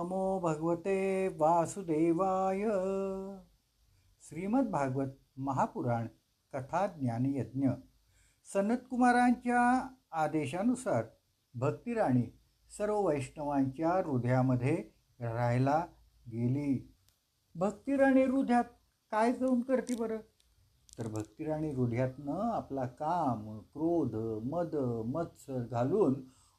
नमो भगवते वासुदेवाय. श्रीमद्भागवत महापुराण कथा ज्ञानयज्ञ सनतकुमारांच्या आदेशानुसार भक्तिराणी सर्व वैष्णवांच्या हृदयामध्ये राहायला गेली. भक्तिराणी हृदयात काय जाऊन करते बरं? तर भक्तिराणी हृदयातनं आपला काम क्रोध मद मत्सर घालून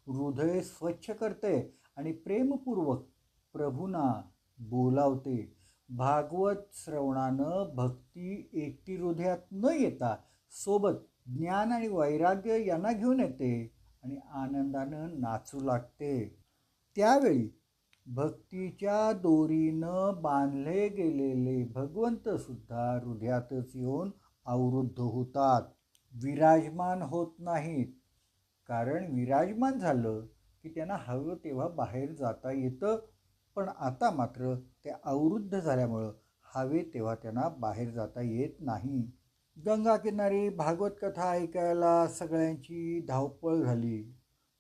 हृदय स्वच्छ करते आणि प्रेमपूर्वक प्रभूना बोलावते. भागवत श्रवणानं भक्ती एकटी हृदयात न येता सोबत ज्ञान आणि वैराग्य यांना घेऊन येते आणि आनंदानं नाचू लागते. त्यावेळी भक्तीच्या दोरीनं बांधले गेलेले भगवंतसुद्धा हृदयातच येऊन अवरुद्ध होतात. विराजमान होत नाहीत. कारण विराजमान झालं की त्यांना हवं तेव्हा बाहेर जाता येतं पण आता मात्र ते अवरुद्ध झाल्यामुळं हवे तेव्हा त्यांना बाहेर जाता येत नाही. गंगाकिनारी भागवत कथा ऐकायला सगळ्यांची धावपळ झाली.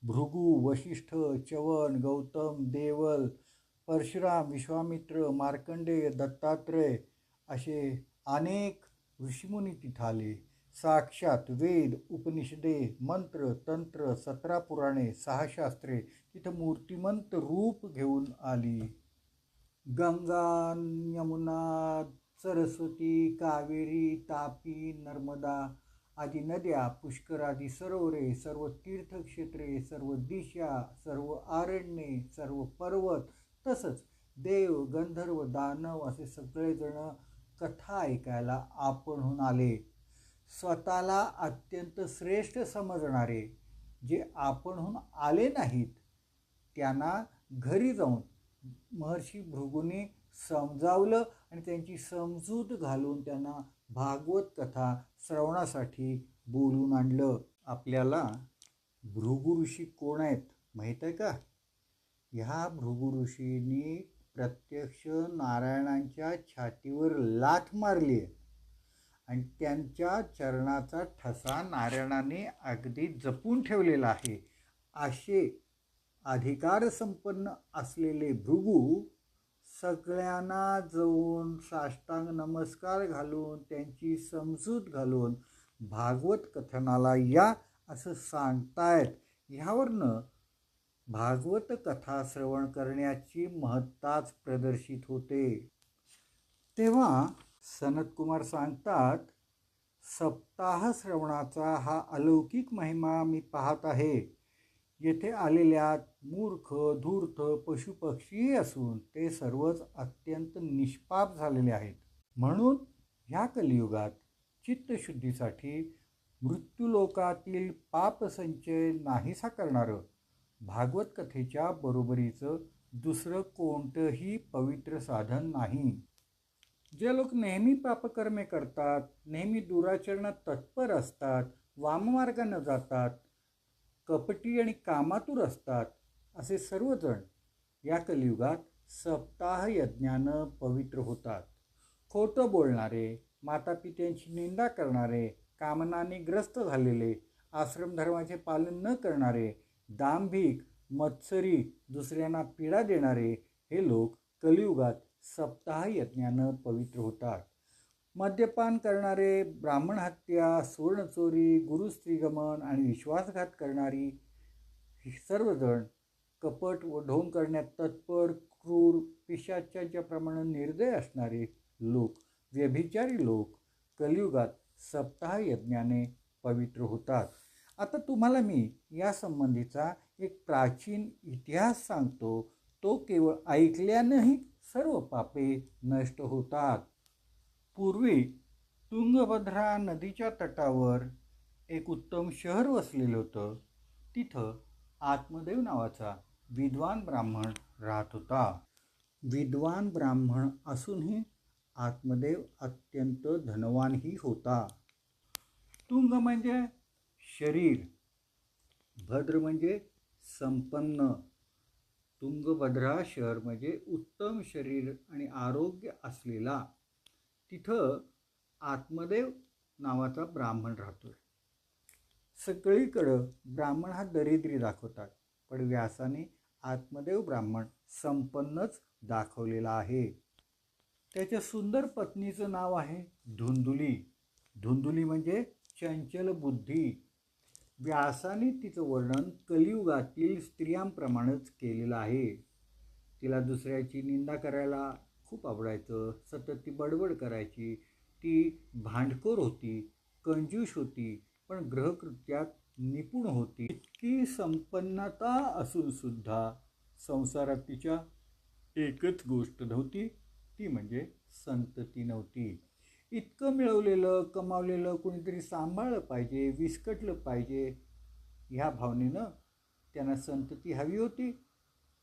भृगू वशिष्ठ चवन गौतम देवल परशुराम विश्वामित्र मार्कंडेय दत्तात्रय असे अनेक ऋषीमुनी तिथं आले. साक्षात वेद उपनिषदे मंत्र तंत्र सतरा पुराणे सहा शास्त्रे तिथं मूर्तिमंत रूप घेऊन आली. गंगा यमुना सरस्वती कावेरी तापी नर्मदा आदी नद्या पुष्करादी सरोवरे सर्व तीर्थक्षेत्रे सर्व दिशा सर्व आरण्ये सर्व पर्वत तसंच देव गंधर्व दानव असे सगळेजण कथा ऐकायला आपणहून आले स्वतःला अत्यंत श्रेष्ठ समजणारे जे आपणहून आले नाहीत त्यांना घरी जाऊन महर्षी भृगूने समजावलं आणि त्यांची समजूत घालून त्यांना भागवत कथा श्रवणासाठी बोलून आणलं. आपल्याला भृगु ऋषी कोण आहेत माहीत आहे का? ह्या भृगु ऋषींनी प्रत्यक्ष नारायणांच्या छातीवर लाथ मारली आहे आणि त्यांच्या चरणाचा ठसा नारायणाने अगदी जपून ठेवलेला आहे. असे अधिकार संपन्न असलेले भृगू सगळ्यांना जाऊन साष्टांग नमस्कार घालून त्यांची समजूत घालून भागवत कथनाला या असं सांगतायत. ह्यावरनं भागवत कथा श्रवण करण्याची महत्ताच प्रदर्शित होते. तेव्हा सनतकुमार सांगतात सप्ताह श्रवणाचा हा अलौकिक महिमा मी पाहत आहे. येथे आलेल्या मूर्ख धूर्त पशुपक्षीही असून ते सर्वच अत्यंत निष्पाप झालेले आहेत. म्हणून ह्या कलियुगात चित्तशुद्धीसाठी मृत्यूलोकातील पापसंचय नाहीसा करणारं भागवत कथेच्या बरोबरीचं दुसरं कोणतंही पवित्र साधन नाही. जे लोक नेहमी पापकर्मे करतात नेहमी दुराचरणात तत्पर असतात वाममार्गानं जातात कपटी आणि कामातूर असतात असे सर्वजण या कलियुगात सप्ताह यज्ञानं पवित्र होतात. खोटं बोलणारे मातापित्यांची निंदा करणारे कामनाने ग्रस्त झालेले आश्रमधर्माचे पालन न करणारे दांभिक मत्सरी दुसऱ्यांना पीडा देणारे हे लोक कलियुगात सप्ताह यज्ञानं पवित्र होतात. मद्यपान करणारे ब्राह्मण हत्या सुवर्णचोरी गुरुस्त्रीगमन आणि विश्वासघात करणारी सर्वजण कपट व ढोंग करण्यात तत्पर क्रूर पिशाच्याच्या प्रमाणे निर्दय असणारे लोक व्यभिचारी लोक कलियुगात सप्ताह यज्ञाने पवित्र होतात. आता तुम्हाला मी यासंबंधीचा एक प्राचीन इतिहास सांगतो. तो केवळ ऐकल्यानंही सर्व पापे नष्ट होतात. पूर्वी तुंगभद्रा नदीच्या तटावर एक उत्तम शहर वसलेलं होतं. तिथं आत्मदेव नावाचा विद्वान ब्राह्मण राहत होता. विद्वान ब्राह्मण असूनही आत्मदेव अत्यंत धनवानही होता. तुंग म्हणजे शरीर भद्र म्हणजे संपन्न. तुंगभद्रा शहर म्हणजे उत्तम शरीर आणि आरोग्य असलेला तिथं आत्मदेव नावाचा ब्राह्मण राहतोय. सगळीकडं ब्राह्मण हा दरिद्री दाखवतात पण व्यासाने आत्मदेव ब्राह्मण संपन्नच दाखवलेला आहे. त्याच्या सुंदर पत्नीचं नाव आहे धुंदुली. धुंदुली म्हणजे चंचल बुद्धी. व्यासाने तिचं वर्णन कलियुगातील स्त्रियांप्रमाणेच केलेलं आहे. तिला दुसऱ्याची निंदा करायला खूप आवडायचं. सतत ती बडबड करायची. ती भांडखोर होती कंजूष होती पण ग्रहकृत्यात निपुण होती. इतकी संपन्नता असूनसुद्धा संसारात तिच्या एकच गोष्ट नव्हती ती म्हणजे संतती नव्हती. इतकं मिळवलेलं कमावलेलं कोणीतरी सांभाळलं पाहिजे विस्कटलं पाहिजे ह्या भावनेनं त्यांना संतती हवी होती.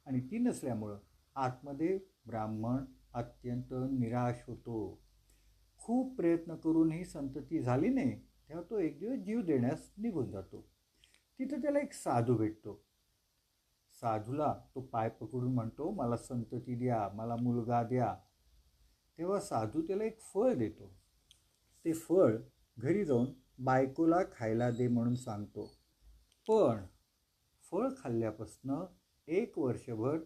आणि ती नसल्यामुळं आतमध्ये ब्राह्मण अत्यंत निराश होतो. खूप प्रयत्न करून ही संतती झाली नाही तेव्हा तो एक दिवस जीव देण्यास निघून जातो. तिथं त्याला एक साधू भेटतो. साधूला तो पाय पकडून म्हणतो मला संतती द्या मला मुलगा द्या. तेव्हा साधू त्याला एक फळ देतो. ते फळ घरी जाऊन बायकोला खायला दे म्हणून सांगतो. पण फळ खाल्ल्यापासनं एक वर्षभर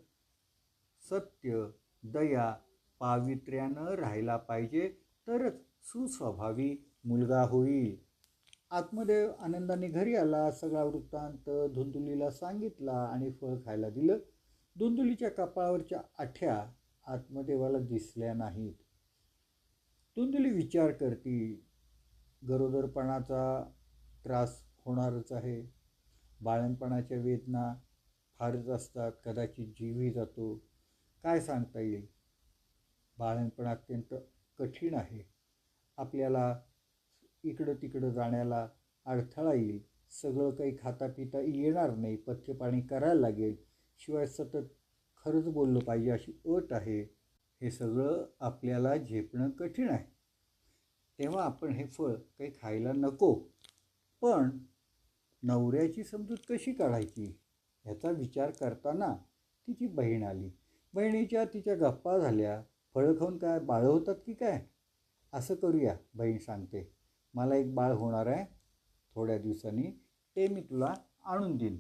सत्य दया पावित्र्यानं राहायला पाहिजे तरच सुस्वभावी मुलगा होईल. आत्मदेव आनंदाने घरी आला सगळा वृत्तांत धुंदुलीला सांगितला आणि फळ खायला दिलं. धुंदुलीच्या कपाळावरच्या आठ्या आत्मदेवाला दिसल्या नाहीत. तुंदली विचार करती गरोदरपणाचा त्रास होणारच आहे. बाळणपणाच्या वेदना फारच असतात कदाचित जीवही जातो. काय सांगता येईल? बाळणपण अत्यंत कठीण आहे. आपल्याला इकडं तिकडं जाण्याला अडथळा येईल. सगळं काही खाता पिता येणार नाही. पथ्यपाणी करायला लागेल. शिवाय सतत खरंच बोललं पाहिजे अशी अट आहे. हे सगळं आपल्याला झेपणं कठीण आहे. तेव्हा आपण हे फळ काही खायला नको पण नवऱ्याची समजूत कशी काढायची? ह्याचा विचार करताना तिची बहीण आली. बहिणीच्या तिच्या गप्पा झाल्या. फळं खाऊन काय बाळं होतात की काय? असं करूया बहीण सांगते. मला एक बाळ होणार आहे. थोड्या दिवसांनी ते मी तुला आणून देईन.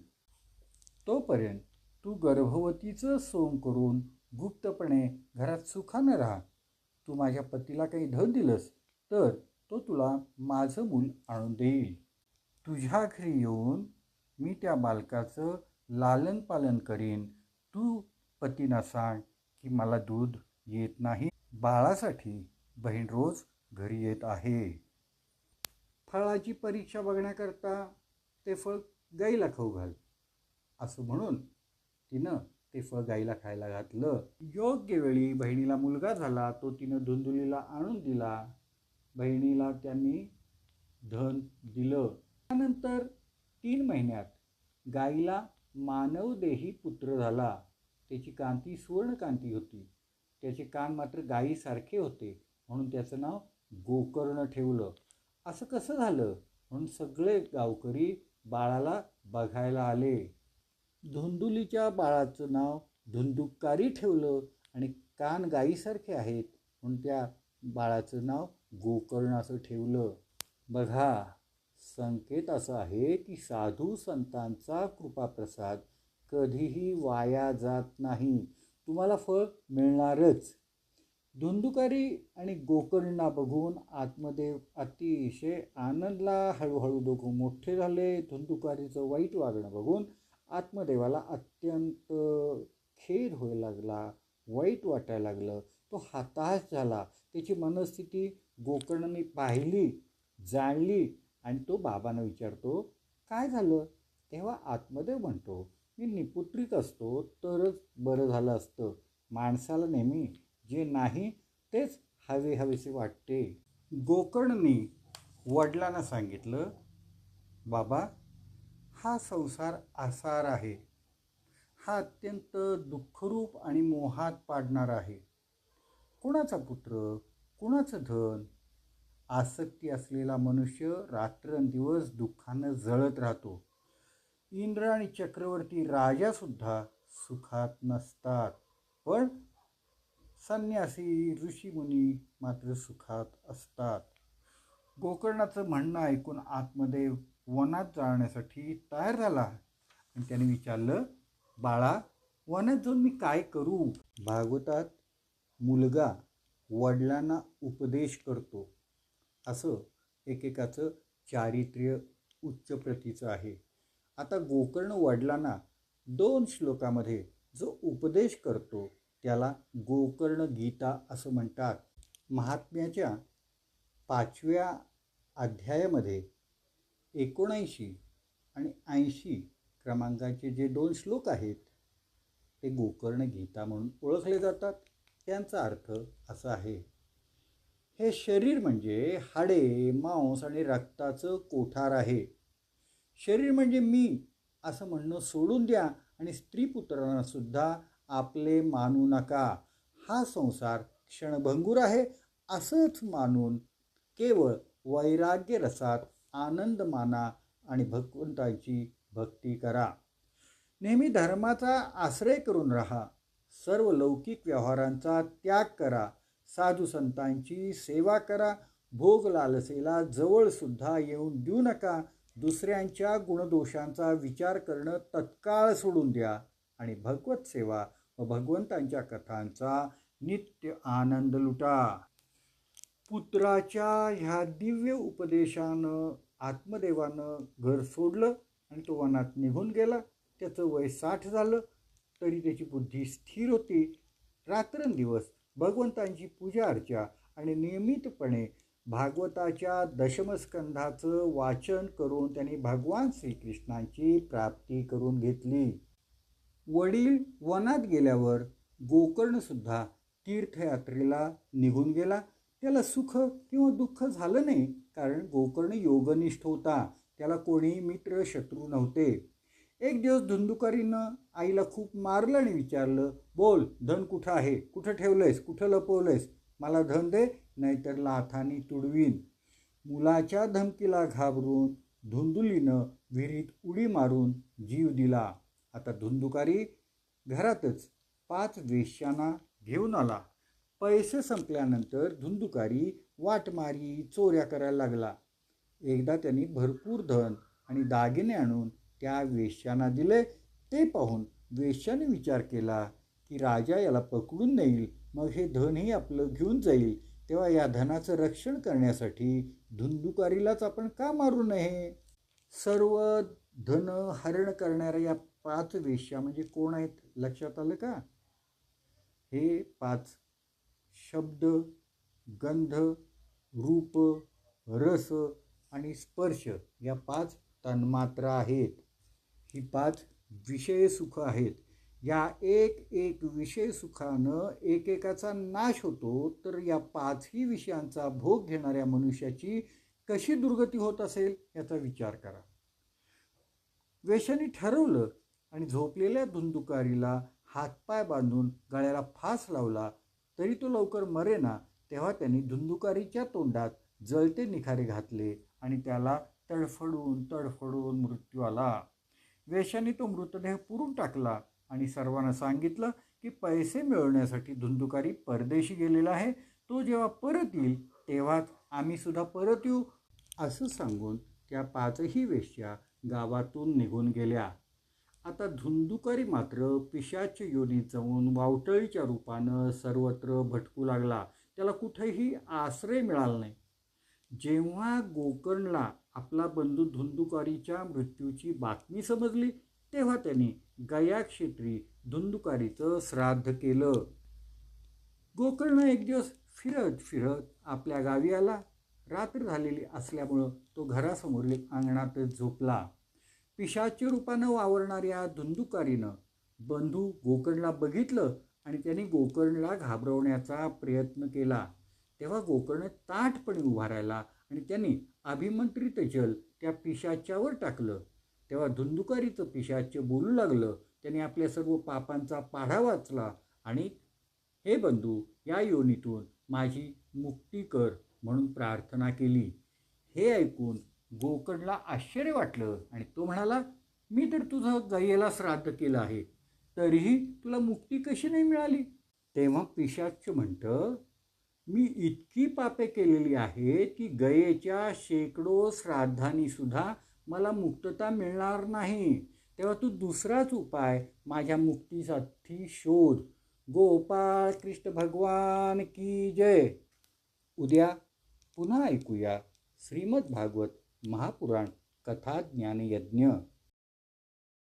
तोपर्यंत तू गर्भवतीचं सोंग करून गुप्तपणे घरात सुखानं राहा. तू माझ्या पतीला काही धन दिलंस तर तो तुला माझं मूल आणून देईल. तुझ्या घरी येऊन मी त्या बालकाचं लालन पालन करीन. तू पतीना सांग की मला दूध येत नाही. बाळासाठी बहीण रोज घरी येत आहे. फळाची परीक्षा बघण्याकरता ते फळ गाईला खाऊ घाल असं म्हणून तिनं ते फळ गाईला खायला घातलं. योग्य वेळी बहिणीला मुलगा झाला तो तिनं धुंदुलीला आणून दिला. बहिणीला त्यांनी धन दिलं. त्यानंतर तीन महिन्यात गाईला मानवदेही पुत्र झाला. त्याची कांती सुवर्णकांती होती. त्याचे कान मात्र गायीसारखे होते म्हणून त्याचं नाव गोकर्ण ठेवलं. असं कसं झालं? म्हणून सगळे गावकरी बाळाला बघायला आले. धुंदुलीच्या बाळाचं नाव धुंदुकारी ठेवलं आणि कान गाईसारखे आहेत म्हणून त्या बाळाचं नाव गोकर्ण असं ठेवलं. बघा संकेत असा आहे की साधू संतांचा कृपाप्रसाद कधीही वाया जात नाही. तुम्हाला फळ मिळणारच. धुंदुकारी आणि गोकर्णा बघून आत्मदेव अतिशय आनंदला हळूहळू दोघं मोठे झाले. धुंदुकारीचं वाईट वागणं बघून आत्मदेवाला अत्यंत खेद व्हायला लागला वाईट वाटायला लागलं. तो हताश झाला. त्याची मनस्थिती गोकर्णाने पाहिली जाणली आणि तो बाबांना विचारतो काय झालं? तेव्हा आत्मदेव म्हणतो मी निपुत्रीत असतो तरच बरं झालं असतं. माणसाला नेहमी जे नाही तेच हवे हवेसे वाटते. गोकर्णनी वडिलांना सांगितलं बाबा हा संसार आसार आहे. हा अत्यंत दुःखरूप आणि मोहात पाडणार आहे. कुणाचा पुत्र कुणाचं धन? आसक्ती असलेला मनुष्य रात्रंदिवस दुःखानं जळत राहतो. इंद्र आणि चक्रवर्ती राजासुद्धा सुखात नसतात. पण संन्यासी ऋषीमुनी मात्र सुखात असतात. गोकर्णाचं म्हणणं ऐकून आत्मदेव वनात जाण्यासाठी तयार झाला आणि त्याने विचारलं बाळा वनात जाऊन मी काय करू? भागवतात मुलगा वडिलांना उपदेश करतो. असं एकेकाचं चारित्र्य उच्च प्रतीचं आहे. आता गोकर्ण वडिलांना दोन श्लोकामध्ये जो उपदेश करतो त्याला गोकर्ण गीता असं म्हणतात. महात्म्याच्या पाचव्या अध्यायामध्ये एकोणऐंशी आणि ऐंशी क्रमांकाचे जे दोन श्लोक आहेत ते गोकर्ण गीता म्हणून ओळखले जातात. त्यांचा अर्थ असा आहे हे शरीर म्हणजे हाडे मांस आणि रक्ताचं कोठार आहे. शरीर म्हणजे मी असं म्हणणं सोडून द्या आणि स्त्रीपुत्रांनासुद्धा सुद्धा आपले मानू नका. हा संसार क्षणभंगूर आहे असंच मानून केवळ वैराग्य रसात आनंद माना आणि भगवंताची भक्ती करा. नेहमी धर्माचा आश्रय करून राहा. सर्व लौकिक व्यवहारांचा त्याग करा. साधू संतांची सेवा करा. भोग लालसेला जवळसुद्धा येऊन देऊ नका. दुसऱ्यांच्या गुणदोषांचा विचार करणं तत्काळ सोडून द्या आणि भगवत सेवा व भगवंतांच्या कथांचा नित्य आनंद लुटा. पुत्राच्या ह्या दिव्य उपदेशानं आत्मदेवानं घर सोडलं आणि तो वनात निघून गेला. त्याचं वय साठ झालं तरी त्याची बुद्धी स्थिर होती. रात्रंदिवस भगवंतांची पूजा अर्चा आणि नियमितपणे भागवताच्या दशमस्कंधाचं वाचन करून त्यांनी भगवान श्रीकृष्णांची प्राप्ती करून घेतली. वडील वनात गेल्यावर गोकर्णसुद्धा तीर्थयात्रेला निघून गेला. त्याला सुख किंवा दुःख झालं नाही कारण गोकर्ण योगनिष्ठ होता. त्याला कोणी मित्र शत्रू नव्हते. एक दिवस धुंदुकारीनं आईला खूप मारलं आणि विचारलं बोल धन कुठं आहे? कुठं ठेवलंयस? कुठं लपवलंयस? मला धन दे नाहीतर लाथानी तुडवीन. मुलाच्या धमकीला घाबरून धुंदुलीनं विहिरीत उडी मारून जीव दिला. आता धुंदुकारी घरातच पाच वेश्यांना घेऊन आला. पैसे संपल्यानंतर धुंदुकारी वाटमारी चोऱ्या करायला लागला. एकदा त्यांनी भरपूर धन आणि दागिने आणून त्या वेश्यांना दिले. ते पाहून वेश्याने विचार केला की राजा याला पकडून नेईल मग हे धनही आपलं घेऊन जाईल. तेव्हा या धनाचं रक्षण करण्यासाठी धुंदुकारीलाच आपण का मारू नये? सर्व धन हरण करणाऱ्या या पाच वेश्या म्हणजे कोण आहेत? लक्षात आलं का? हे पाच शब्द गंध रूप रस आणि स्पर्श या पाच तन्मात्रा आहेत. ही पाच विषय सुख आहेत. या एक एक विषय सुखानं एकेकाचा नाश होतो तर या पाचही विषयांचा भोग घेणाऱ्या मनुष्याची कशी दुर्गती होत असेल याचा विचार करा. वेशाने ठरवलं आणि झोपलेल्या धुंदुकारीला हातपाय बांधून गळ्याला फास लावला तरी तो लवकर मरेना तेव्हा त्यांनी धुंदुकारीच्या तोंडात जळते निखारे घातले आणि त्याला तडफडून तडफडून मृत्यू आला. वेशाने तो मृतदेह पुरून टाकला आणि सर्वांना सांगितलं की पैसे मिळवण्यासाठी धुंदुकारी परदेशी गेलेला आहे. तो जेव्हा परत येईल तेव्हाच आम्ही सुद्धा परत येऊ असं सांगून त्या पाचही वेश्या गावातून निघून गेल्या. आता धुंदुकारी मात्र पिशाच्या योनीत जाऊन वावटळीच्या रूपानं सर्वत्र भटकू लागला. त्याला कुठेही आश्रय मिळाला नाही. जेव्हा गोकर्णला आपला बंधू धुंदुकारीच्या मृत्यूची बातमी समजली तेव्हा त्यांनी गया क्षेत्री धुंदुकारीचं श्राद्ध केलं. गोकर्ण एक दिवस फिरत फिरत आपल्या गावी आला. रात्र झालेली असल्यामुळं तो घरासमोरील अंगणातच झोपला. पिशाची रूपानं वावरणाऱ्या धुंदुकारीनं बंधू गोकर्णला बघितलं आणि त्यांनी गोकर्णला घाबरवण्याचा प्रयत्न केला. तेव्हा गोकर्ण ताठपणे उभा राहिला आणि त्यांनी अभिमंत्रित जल त्या पिशाच्यावर टाकलं. तेव्हा धुंदुकारीचं पिशाच्य बोलू लागलं. त्याने आपल्या सर्व पापांचा पाढा वाचला आणि हे बंधू या योनीतून माझी मुक्ती कर म्हणून प्रार्थना केली. हे ऐकून गोकर्णला आश्चर्य वाटलं आणि तो म्हणाला मी तर तुझं गयेला श्राद्ध केलं आहे तरीही तुला मुक्ती कशी नाही मिळाली? तेव्हा पिशाच म्हणतं मी इतकी पापे केलेली आहेत की गयेच्या शेकडो श्राद्धांनी सुद्धा मला मुक्तता मिळणार नाही. तेव्हा तू दुसराच उपाय माझ्या मुक्तीसाठी शोध. गोपाळ कृष्ण भगवान की जय. उद्या पुन्हा ऐकूया श्रीमद भागवत महापुराण कथा ज्ञानयज्ञ